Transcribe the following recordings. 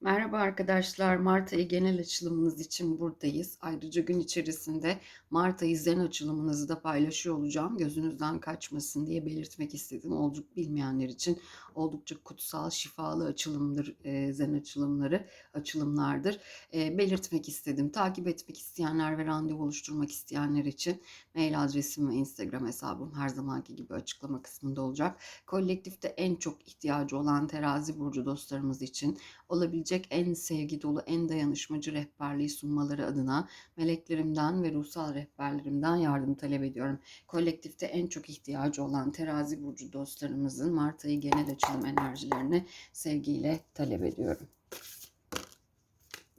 Merhaba arkadaşlar. Mart ayı genel açılımınız için buradayız. Ayrıca gün içerisinde Mart ayı zen açılımınızı da paylaşıyor olacağım. Gözünüzden kaçmasın diye belirtmek istedim. Olduk bilmeyenler için oldukça kutsal, şifalı açılımdır e, zen açılımları, açılımlardır. E, belirtmek istedim. Takip etmek isteyenler ve randevu oluşturmak isteyenler için mail adresim ve Instagram hesabım her zamanki gibi açıklama kısmında olacak. Kolektifte en çok ihtiyacı olan terazi burcu dostlarımız için olabilecek en sevgi dolu, en dayanışmacı rehberliği sunmaları adına meleklerimden ve ruhsal rehberlerimden yardım talep ediyorum. Kolektifte en çok ihtiyacı olan terazi burcu dostlarımızın Mart ayı genel açılım enerjilerini sevgiyle talep ediyorum.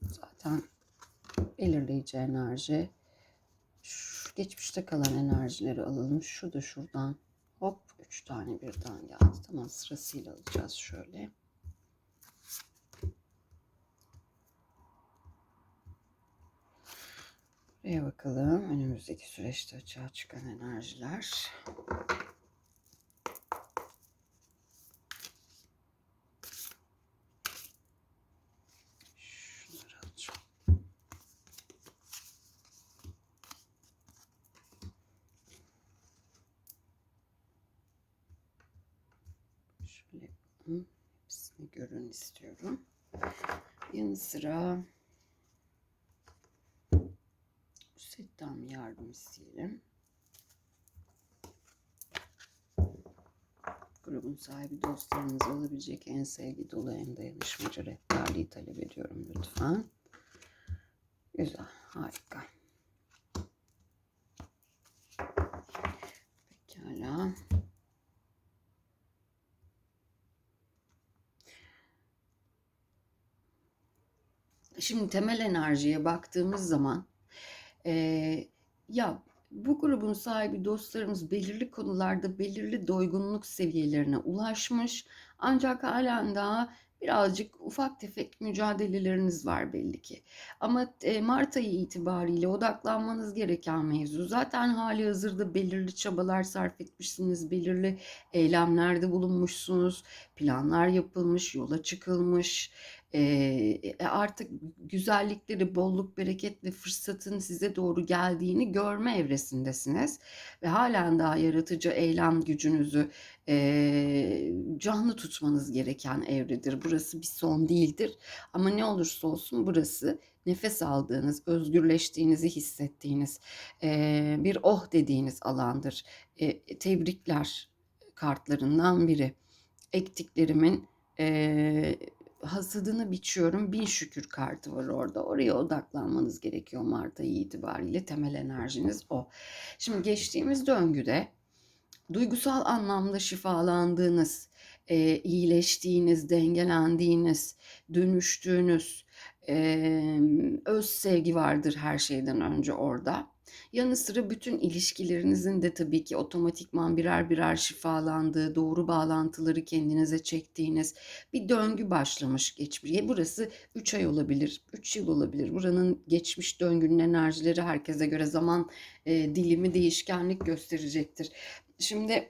Zaten belirleyici enerji. Şu geçmişte kalan enerjileri alalım. Şu da şuradan. Hop üç tane birden geldi. Tamam sırasıyla alacağız şöyle. Buraya bakalım. Önümüzdeki süreçte açığa çıkan enerjiler. Şöyle hepsini görün istiyorum. Yanı sıra yardım isteyelim. Grubun sahibi dostlarınız olabilecek en sevgi dolu, en dayanışmacı rehberliği talep ediyorum lütfen. Güzel, harika. Pekala. Şimdi temel enerjiye baktığımız zaman ee, ya bu grubun sahibi dostlarımız belirli konularda belirli doygunluk seviyelerine ulaşmış. Ancak halen daha birazcık ufak tefek mücadeleleriniz var belli ki. Ama e, Mart ayı itibariyle odaklanmanız gereken mevzu zaten hali hazırda belirli çabalar sarf etmişsiniz, belirli eylemlerde bulunmuşsunuz, planlar yapılmış, yola çıkılmış. E, artık güzellikleri, bolluk, bereket ve fırsatın size doğru geldiğini görme evresindesiniz. Ve halen daha yaratıcı eylem gücünüzü canlı tutmanız gereken evredir. Burası bir son değildir. Ama ne olursa olsun burası nefes aldığınız, özgürleştiğinizi hissettiğiniz, bir oh dediğiniz alandır. E, tebrikler kartlarından biri. Ektiklerimin e, hasadını biçiyorum. Bin şükür kartı var orada. Oraya odaklanmanız gerekiyor Mart ayı itibariyle. Temel enerjiniz o. Şimdi geçtiğimiz döngüde duygusal anlamda şifalandığınız, e, iyileştiğiniz, dengelendiğiniz, dönüştüğünüz, e, öz sevgi vardır her şeyden önce orada. Yanı sıra bütün ilişkilerinizin de tabii ki otomatikman birer birer şifalandığı, doğru bağlantıları kendinize çektiğiniz bir döngü başlamış geçmiş. Burası 3 ay olabilir, 3 yıl olabilir. Buranın geçmiş döngünün enerjileri herkese göre zaman e, dilimi değişkenlik gösterecektir. Şimdi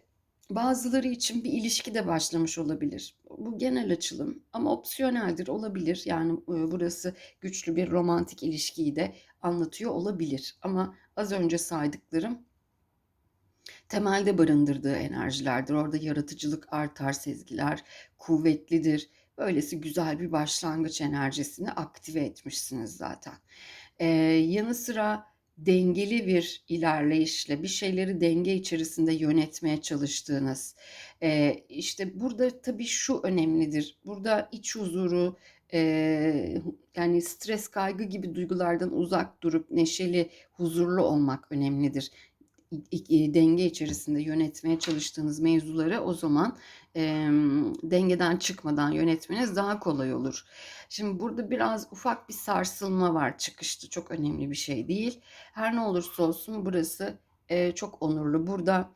bazıları için bir ilişki de başlamış olabilir. Bu genel açılım ama opsiyoneldir olabilir. Yani e, burası güçlü bir romantik ilişkiyi de anlatıyor olabilir. Ama az önce saydıklarım temelde barındırdığı enerjilerdir. Orada yaratıcılık artar, sezgiler kuvvetlidir. Böylesi güzel bir başlangıç enerjisini aktive etmişsiniz zaten. Ee, yanı sıra dengeli bir ilerleyişle bir şeyleri denge içerisinde yönetmeye çalıştığınız e, işte burada tabii şu önemlidir. Burada iç huzuru e, yani stres kaygı gibi duygulardan uzak durup neşeli huzurlu olmak önemlidir denge içerisinde yönetmeye çalıştığınız mevzuları o zaman e, dengeden çıkmadan yönetmeniz daha kolay olur. Şimdi burada biraz ufak bir sarsılma var çıkışta çok önemli bir şey değil. Her ne olursa olsun burası e, çok onurlu. Burada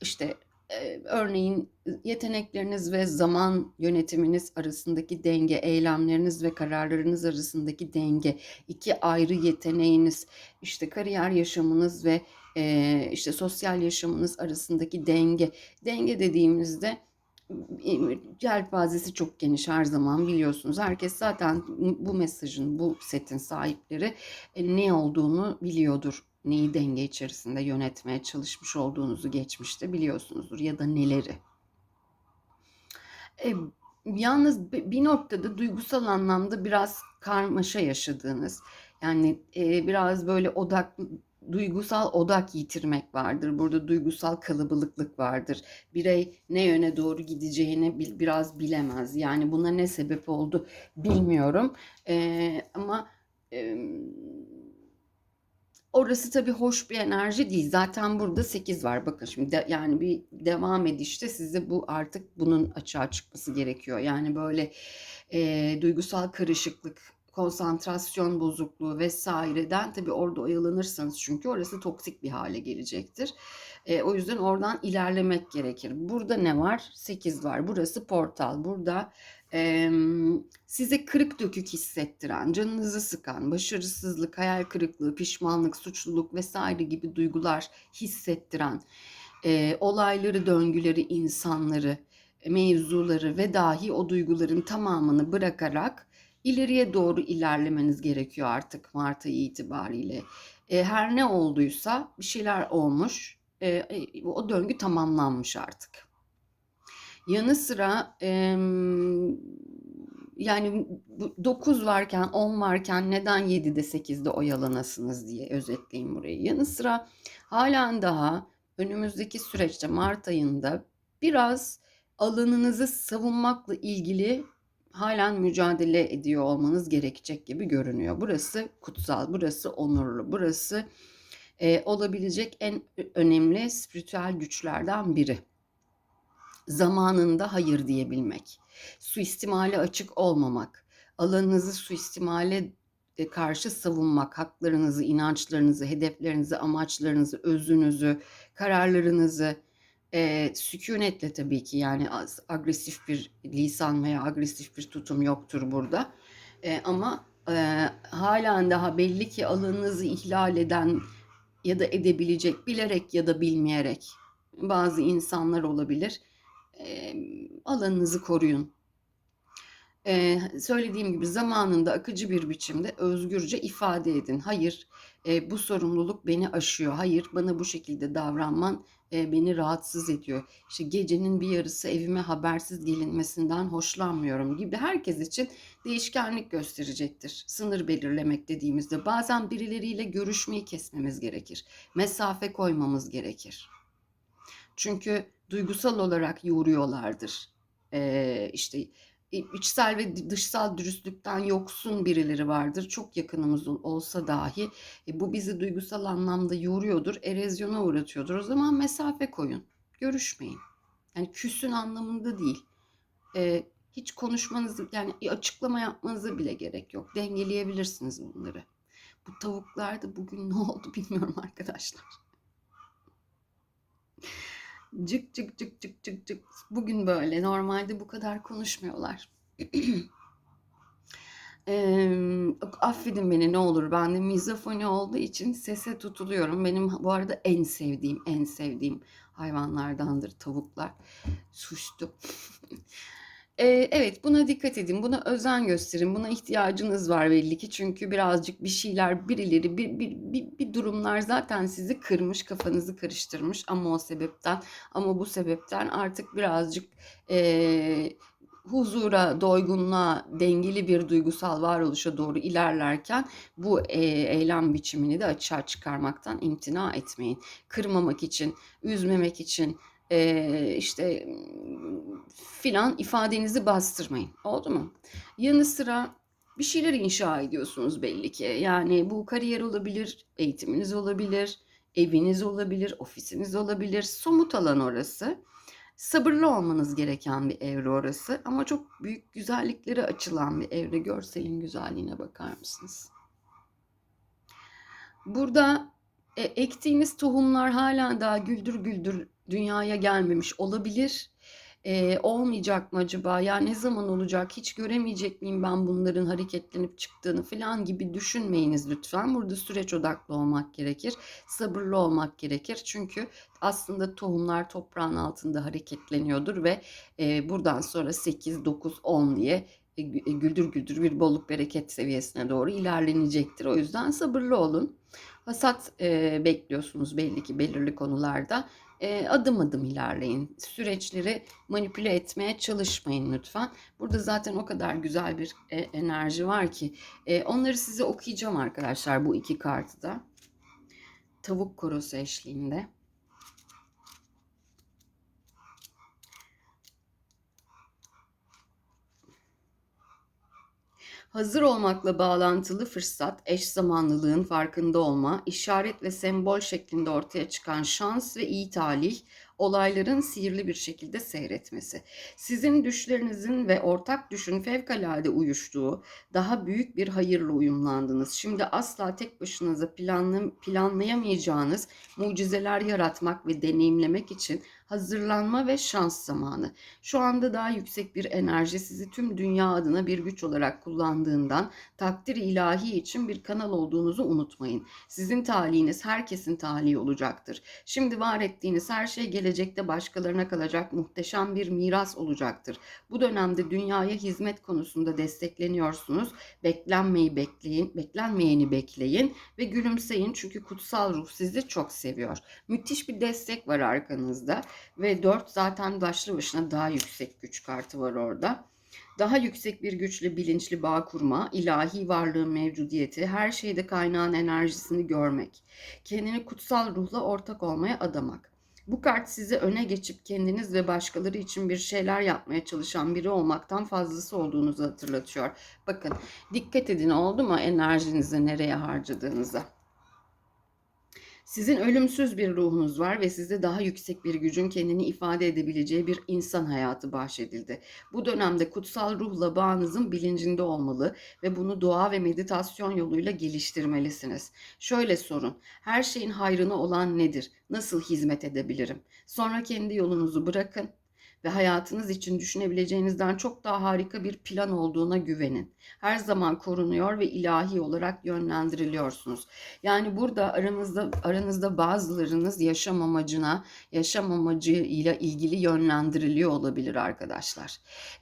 işte e, örneğin yetenekleriniz ve zaman yönetiminiz arasındaki denge, eylemleriniz ve kararlarınız arasındaki denge, iki ayrı yeteneğiniz, işte kariyer yaşamınız ve e, işte sosyal yaşamınız arasındaki denge. Denge dediğimizde Yelpazesi çok geniş her zaman biliyorsunuz. Herkes zaten bu mesajın, bu setin sahipleri e, ne olduğunu biliyordur. Neyi denge içerisinde yönetmeye çalışmış olduğunuzu geçmişte biliyorsunuzdur ya da neleri. E, yalnız bir noktada duygusal anlamda biraz karmaşa yaşadığınız, yani e, biraz böyle odak duygusal odak yitirmek vardır. Burada duygusal kalabalıklık vardır. Birey ne yöne doğru gideceğini biraz bilemez. Yani buna ne sebep oldu bilmiyorum. Ee, ama e, orası tabii hoş bir enerji değil. Zaten burada 8 var. Bakın şimdi de, yani bir devam edişte size bu artık bunun açığa çıkması gerekiyor. Yani böyle e, duygusal karışıklık, konsantrasyon bozukluğu vesaireden tabii orada oyalanırsanız çünkü orası toksik bir hale gelecektir. E, o yüzden oradan ilerlemek gerekir. Burada ne var? 8 var. Burası portal. Burada e, size kırık dökük hissettiren, canınızı sıkan, başarısızlık, hayal kırıklığı, pişmanlık, suçluluk vesaire gibi duygular hissettiren, e, olayları, döngüleri, insanları, mevzuları ve dahi o duyguların tamamını bırakarak ileriye doğru ilerlemeniz gerekiyor artık Mart ayı itibariyle. E, her ne olduysa bir şeyler olmuş. E, e, o döngü tamamlanmış artık. Yanı sıra e, yani 9 varken 10 varken neden 7'de 8'de oyalanasınız diye özetleyeyim burayı. Yanı sıra halen daha önümüzdeki süreçte Mart ayında biraz alanınızı savunmakla ilgili halen mücadele ediyor olmanız gerekecek gibi görünüyor. Burası kutsal, burası onurlu, burası e, olabilecek en önemli spiritüel güçlerden biri. Zamanında hayır diyebilmek, suistimale açık olmamak, alanınızı suistimale e, karşı savunmak, haklarınızı, inançlarınızı, hedeflerinizi, amaçlarınızı, özünüzü, kararlarınızı, e, sükunetle tabii ki yani agresif bir lisan veya agresif bir tutum yoktur burada. E, ama e, halen daha belli ki alanınızı ihlal eden ya da edebilecek bilerek ya da bilmeyerek bazı insanlar olabilir. E, alanınızı koruyun. Ee, söylediğim gibi zamanında akıcı bir biçimde özgürce ifade edin. Hayır, e, bu sorumluluk beni aşıyor. Hayır, bana bu şekilde davranman e, beni rahatsız ediyor. İşte gecenin bir yarısı evime habersiz gelinmesinden hoşlanmıyorum gibi herkes için değişkenlik gösterecektir. Sınır belirlemek dediğimizde bazen birileriyle görüşmeyi kesmemiz gerekir. Mesafe koymamız gerekir. Çünkü duygusal olarak yoruyorlardır. Ee, işte içsel ve dışsal dürüstlükten yoksun birileri vardır. Çok yakınımız olsa dahi e, bu bizi duygusal anlamda yoruyordur, erozyona uğratıyordur. O zaman mesafe koyun, görüşmeyin. Yani küsün anlamında değil. E, hiç konuşmanızı yani açıklama yapmanıza bile gerek yok. Dengeleyebilirsiniz bunları. Bu tavuklar da bugün ne oldu bilmiyorum arkadaşlar. Cık cık cık cık cık cık. Bugün böyle. Normalde bu kadar konuşmuyorlar. e, affedin beni ne olur. Ben de mizofoni olduğu için sese tutuluyorum. Benim bu arada en sevdiğim, en sevdiğim hayvanlardandır tavuklar. Suçtu. evet buna dikkat edin, buna özen gösterin, buna ihtiyacınız var belli ki çünkü birazcık bir şeyler, birileri, bir, bir, bir, bir durumlar zaten sizi kırmış, kafanızı karıştırmış ama o sebepten, ama bu sebepten artık birazcık e, huzura, doygunluğa, dengeli bir duygusal varoluşa doğru ilerlerken bu e, eylem biçimini de açığa çıkarmaktan imtina etmeyin. Kırmamak için, üzmemek için, e, işte filan ifadenizi bastırmayın. Oldu mu? Yanı sıra bir şeyler inşa ediyorsunuz belli ki. Yani bu kariyer olabilir, eğitiminiz olabilir, eviniz olabilir, ofisiniz olabilir. Somut alan orası. Sabırlı olmanız gereken bir evre orası ama çok büyük güzellikleri açılan bir evre. Görselin güzelliğine bakar mısınız? Burada e, ektiğiniz tohumlar hala daha güldür güldür dünyaya gelmemiş olabilir. Ee, olmayacak mı acaba? Ya ne zaman olacak? Hiç göremeyecek miyim ben bunların hareketlenip çıktığını falan gibi düşünmeyiniz lütfen. Burada süreç odaklı olmak gerekir. Sabırlı olmak gerekir. Çünkü aslında tohumlar toprağın altında hareketleniyordur ve e, buradan sonra 8, 9, 10 diye e, e, güldür güldür bir bolluk bereket seviyesine doğru ilerlenecektir. O yüzden sabırlı olun. Hasat e, bekliyorsunuz belli ki belirli konularda. E, adım adım ilerleyin. Süreçleri manipüle etmeye çalışmayın lütfen. Burada zaten o kadar güzel bir e, enerji var ki. E, onları size okuyacağım arkadaşlar bu iki kartı da. Tavuk korosu eşliğinde. Hazır olmakla bağlantılı fırsat, eş zamanlılığın farkında olma, işaret ve sembol şeklinde ortaya çıkan şans ve iyi talih, olayların sihirli bir şekilde seyretmesi. Sizin düşlerinizin ve ortak düşün fevkalade uyuştuğu, daha büyük bir hayırla uyumlandınız. Şimdi asla tek başınıza planlı, planlayamayacağınız mucizeler yaratmak ve deneyimlemek için hazırlanma ve şans zamanı. Şu anda daha yüksek bir enerji sizi tüm dünya adına bir güç olarak kullandığından takdir ilahi için bir kanal olduğunuzu unutmayın. Sizin talihiniz herkesin talihi olacaktır. Şimdi var ettiğiniz her şey gelecekte başkalarına kalacak muhteşem bir miras olacaktır. Bu dönemde dünyaya hizmet konusunda destekleniyorsunuz. Beklenmeyi bekleyin, beklenmeyeni bekleyin ve gülümseyin çünkü kutsal ruh sizi çok seviyor. Müthiş bir destek var arkanızda ve 4 zaten başlı başına daha yüksek güç kartı var orada. Daha yüksek bir güçle bilinçli bağ kurma, ilahi varlığın mevcudiyeti, her şeyde kaynağın enerjisini görmek, kendini kutsal ruhla ortak olmaya adamak. Bu kart size öne geçip kendiniz ve başkaları için bir şeyler yapmaya çalışan biri olmaktan fazlası olduğunuzu hatırlatıyor. Bakın dikkat edin oldu mu enerjinizi nereye harcadığınıza. Sizin ölümsüz bir ruhunuz var ve size daha yüksek bir gücün kendini ifade edebileceği bir insan hayatı bahşedildi. Bu dönemde kutsal ruhla bağınızın bilincinde olmalı ve bunu dua ve meditasyon yoluyla geliştirmelisiniz. Şöyle sorun, her şeyin hayrına olan nedir? Nasıl hizmet edebilirim? Sonra kendi yolunuzu bırakın ve hayatınız için düşünebileceğinizden çok daha harika bir plan olduğuna güvenin. Her zaman korunuyor ve ilahi olarak yönlendiriliyorsunuz. Yani burada aranızda aranızda bazılarınız yaşam amacına, yaşam amacıyla ilgili yönlendiriliyor olabilir arkadaşlar.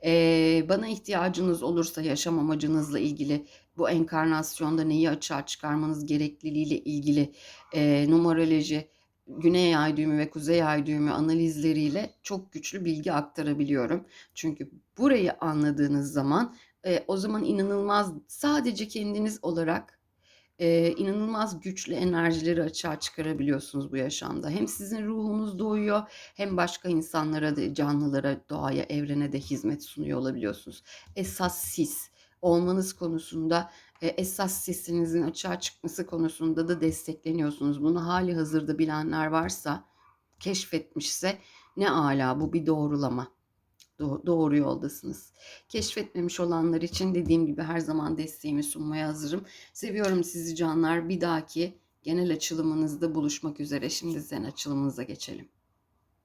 Ee, bana ihtiyacınız olursa yaşam amacınızla ilgili bu enkarnasyonda neyi açığa çıkarmanız gerekliliğiyle ilgili e, numeroloji güney ay düğümü ve kuzey ay düğümü analizleriyle çok güçlü bilgi aktarabiliyorum. Çünkü burayı anladığınız zaman e, o zaman inanılmaz sadece kendiniz olarak e, inanılmaz güçlü enerjileri açığa çıkarabiliyorsunuz bu yaşamda. Hem sizin ruhunuz doğuyor hem başka insanlara da canlılara, doğaya, evrene de hizmet sunuyor olabiliyorsunuz. Esas siz olmanız konusunda e, esas sesinizin açığa çıkması konusunda da destekleniyorsunuz. Bunu hali hazırda bilenler varsa, keşfetmişse ne ala bu bir doğrulama. Do- doğru yoldasınız. Keşfetmemiş olanlar için dediğim gibi her zaman desteğimi sunmaya hazırım. Seviyorum sizi canlar. Bir dahaki genel açılımınızda buluşmak üzere. Şimdi zen açılımınıza geçelim.